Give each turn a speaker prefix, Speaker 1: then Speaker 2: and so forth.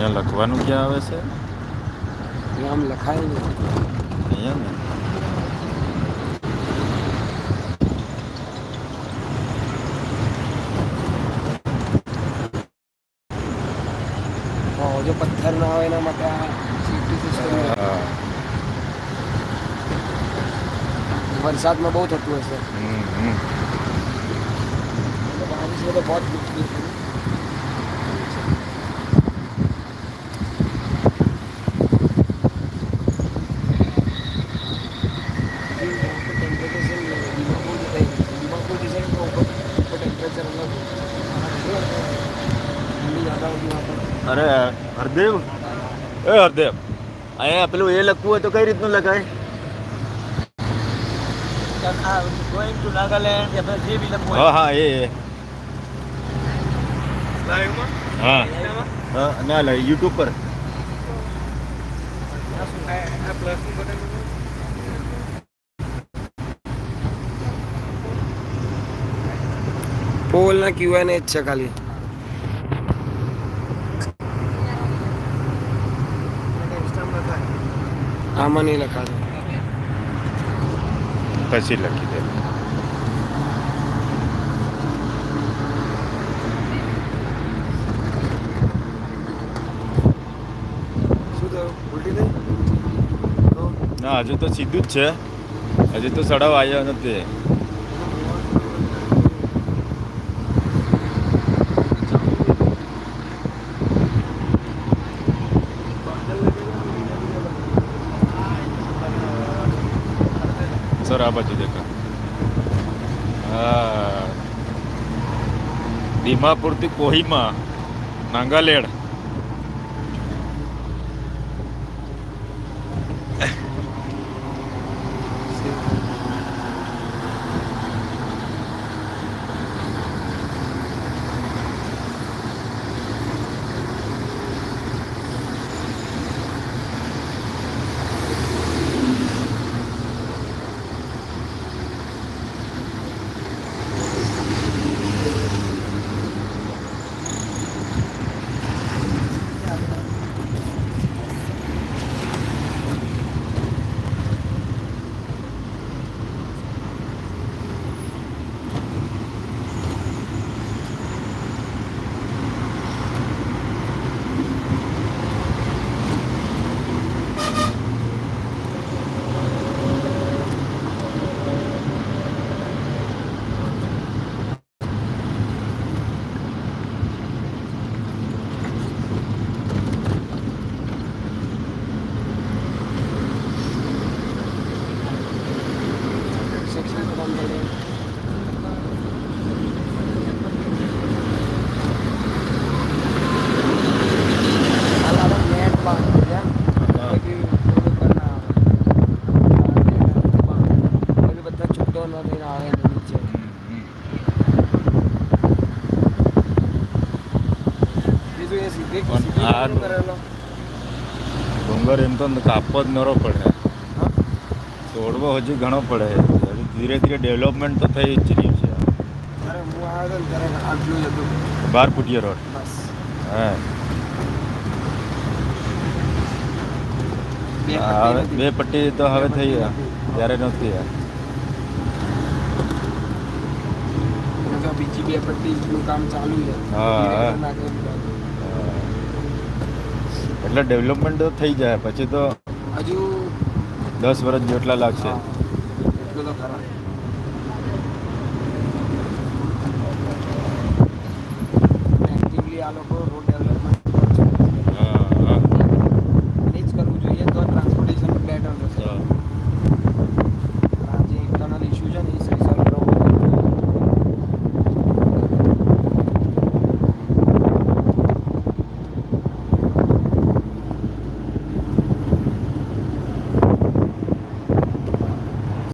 Speaker 1: અહીંયા લખવાનું ક્યાં આવે છે?
Speaker 2: આમ લખાય ને.
Speaker 1: અહીંયા ને?
Speaker 2: જો પથ્થર ના હોય એના માટે આ વરસાદમાં બહુ થતું હશે. બારિશ में तो
Speaker 1: અરે હરદેવ? એ હરદેવ. અહીંયા પેલું એ લખવું હોય તો કઈ રીતનું લખાય?
Speaker 2: ગોઈંગ
Speaker 1: હા એ હા. હા ના લા યુટ્યુબ પર.
Speaker 2: પોલના ક્યુએન એ જ છે ખાલી. આમાં નહીં લખાતું.
Speaker 1: પછી લખી દે.
Speaker 2: શું થયું? ઉલટી
Speaker 1: ના હજુ તો સીધું જ છે. હજુ તો સડાવ આવ્યો નથી. સર આ બાજુ દેખો હા. દીમાપુરથી કોહિમા નાગાલેન્ડ
Speaker 2: સેક્શન બંધ કરી દે. હાલ આપણે નેટ બાંધવું છે.
Speaker 1: હા.
Speaker 2: પછી રોડ ઉપર ના આવે. પછી બધા છૂટો ન થઈને આવે એની નીચે. બીજું એ સીધી
Speaker 1: પણ આ ડુંગર એમ તો કાપવો જ નરો પડે? તોડવો હજી ઘણો પડે. ધીરે ધીરે ડેવલપમેન્ટ તો થઈ જ રહ્યું છે. બાર ફૂટિયા રોડ. હા. હવે બે પટ્ટી તો હવે થઈ
Speaker 2: ગયા. નથી.
Speaker 1: ત્યારે નહોતી યાર.
Speaker 2: બીજી બે પટ્ટી કામ ચાલુ છે.
Speaker 1: હા,
Speaker 2: ધીરે
Speaker 1: હા.
Speaker 2: ધીરે નાખે બધું.
Speaker 1: એટલે ડેવલપમેન્ટ તો થઈ જાય પછી તો
Speaker 2: હજુ
Speaker 1: દસ વર્ષ જેટલા લાગશે.
Speaker 2: એટલું તો ખરા. આ લોકો